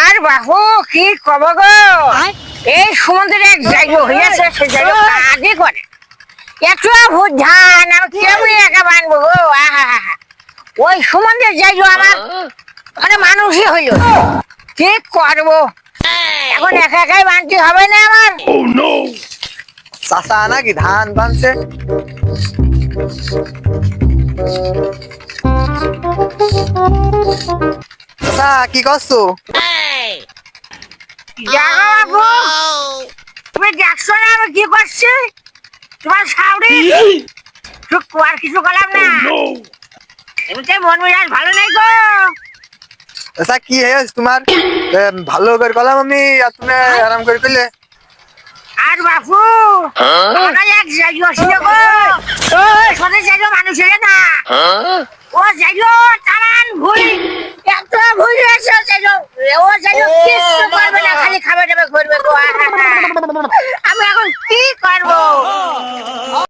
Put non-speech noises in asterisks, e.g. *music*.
আর বাহু কি কব গো? এই সমুদ্রে এক জায়গা হইয়াছে সে জায়গা কাজই করে। এত ভূত ধান আমি কেমনি একা বানবো গো? আহা ওই সমুদ্রের জায়গা আমার মানে মানুষই হইল। কি করব? এখন একা একাই বানতে হবে না আমার। চাষা নাকি ধান বানছে? চাষা কি করছ? জাগো বাবু তুমি দেখছ না আমি কি করছি? তোমার সাউরি? চুপ আর কিছু করলাম না। এমনিতে মন মেজাজ ভালো নাই গো। চাষা কি হয়েছে তোমার? ভালো করে কলাম আমি আর তুমি আরাম করে করলে। আর বাপু আমরা এক জায়গা ছিল গো মানুষ না। ও জায়গা তারান ভুল এত ভুল হয়েছে ও জায়গা কিছু করবে না খালি খাবে দাবে ঘুরবে গো *laughs* আমি এখন কি করব?